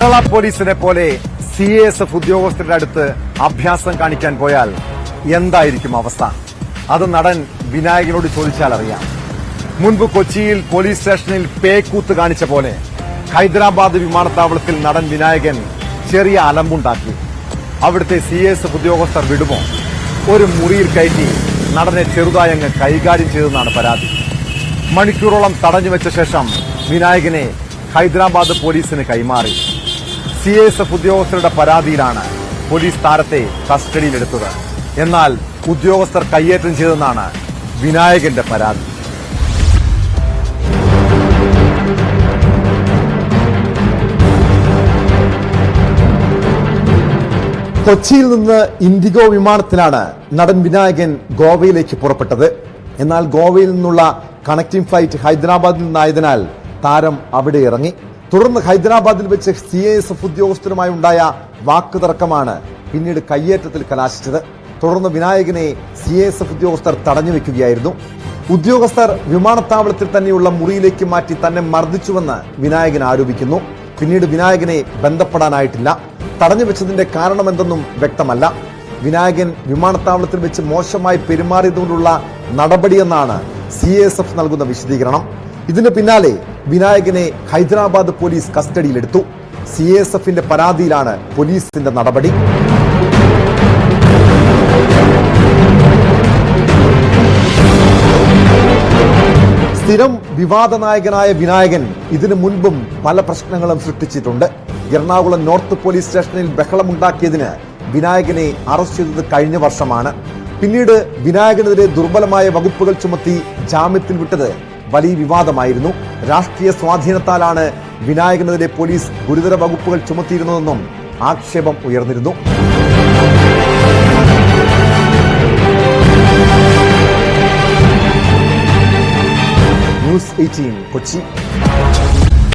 കേരള പോലീസിനെ പോലെ C S F ഉദ്യോഗസ്ഥരുടെ അടുത്ത് അഭ്യാസം കാണിക്കാൻ പോയാൽ എന്തായിരിക്കും അവസ്ഥ? അത് നടൻ വിനായകനോട് ചോദിച്ചാൽ അറിയാം. മുൻപ് കൊച്ചിയിൽ പോലീസ് സ്റ്റേഷനിൽ പേക്കൂത്ത് കാണിച്ച പോലെ ഹൈദരാബാദ് വിമാനത്താവളത്തിൽ നടൻ വിനായകൻ ചെറിയ അലമ്പുണ്ടാക്കി. അവിടുത്തെ സി എസ് എഫ് ഉദ്യോഗസ്ഥർ വിടുമോ? ഒരു മുറിയിൽ കയറ്റി നടനെ ചെറുതായി ചെറുതായങ്ങ് കൈകാര്യം ചെയ്തെന്നാണ് പരാതി. മണിക്കൂറോളം തടഞ്ഞു വെച്ച ശേഷം വിനായകനെ ഹൈദരാബാദ് പോലീസിന് കൈമാറി. സി എസ് എഫ് ഉദ്യോഗസ്ഥരുടെ പരാതിയിലാണ് പോലീസ് താരത്തെ കസ്റ്റഡിയിലെടുത്തത്. എന്നാൽ ഉദ്യോഗസ്ഥർ കയ്യേറ്റം ചെയ്തെന്നാണ് വിനായകന്റെ പരാതി. കൊച്ചിയിൽ നിന്ന് ഇൻഡിഗോ വിമാനത്തിലാണ് നടൻ വിനായകൻ ഗോവയിലേക്ക് പുറപ്പെട്ടത്. എന്നാൽ ഗോവയിൽ നിന്നുള്ള കണക്റ്റിംഗ് ഫ്ലൈറ്റ് ഹൈദരാബാദിൽ നിന്നായതിനാൽ താരം അവിടെ ഇറങ്ങി. തുടർന്ന് ഹൈദരാബാദിൽ വെച്ച് സി ഐ എസ് എഫ് ഉദ്യോഗസ്ഥരുമായി ഉണ്ടായ വാക്കുതർക്കമാണ് പിന്നീട് കയ്യേറ്റത്തിൽ കലാശിച്ചത്. തുടർന്ന് വിനായകനെ സി ഐ എസ് എഫ് ഉദ്യോഗസ്ഥർ തടഞ്ഞു വെക്കുകയായിരുന്നു. ഉദ്യോഗസ്ഥർ വിമാനത്താവളത്തിൽ തന്നെയുള്ള മുറിയിലേക്ക് മാറ്റി തന്നെ മർദ്ദിച്ചുവെന്ന് വിനായകൻ ആരോപിക്കുന്നു. പിന്നീട് വിനായകനെ ബന്ധപ്പെടാനായിട്ടില്ല. തടഞ്ഞു വെച്ചതിന്റെ കാരണമെന്തെന്നും വ്യക്തമല്ല. വിനായകൻ വിമാനത്താവളത്തിൽ വെച്ച് മോശമായി പെരുമാറിയതുകൊണ്ടുള്ള നടപടിയെന്നാണ് സി എസ് എഫ് നൽകുന്ന വിശദീകരണം. ഇതിന് പിന്നാലെ വിനായകനെ ഹൈദരാബാദ് പോലീസ് കസ്റ്റഡിയിലെടുത്തു. സി എസ് എഫിന്റെ പരാതിയിലാണ് പോലീസിന്റെ നടപടി. സ്ഥിരം വിവാദ നായകനായ വിനായകൻ ഇതിനു മുൻപും പല പ്രശ്നങ്ങളും സൃഷ്ടിച്ചിട്ടുണ്ട്. എറണാകുളം നോർത്ത് പോലീസ് സ്റ്റേഷനിൽ ബഹളമുണ്ടാക്കിയതിന് വിനായകനെ അറസ്റ്റ് ചെയ്തത് കഴിഞ്ഞ വർഷമാണ്. പിന്നീട് വിനായകനെതിരെ ദുർബലമായ വകുപ്പുകൾ ചുമത്തി ജാമ്യത്തിൽ വിട്ടത് വലിയ വിവാദമായിരുന്നു. രാഷ്ട്രീയ സ്വാധീനത്താലാണ് വിനായകനെതിരെ പോലീസ് ഗുരുതര വകുപ്പുകൾ ചുമത്തിയിരുന്നതെന്നും ആക്ഷേപം ഉയർന്നിരുന്നു. News eighteen Kochi.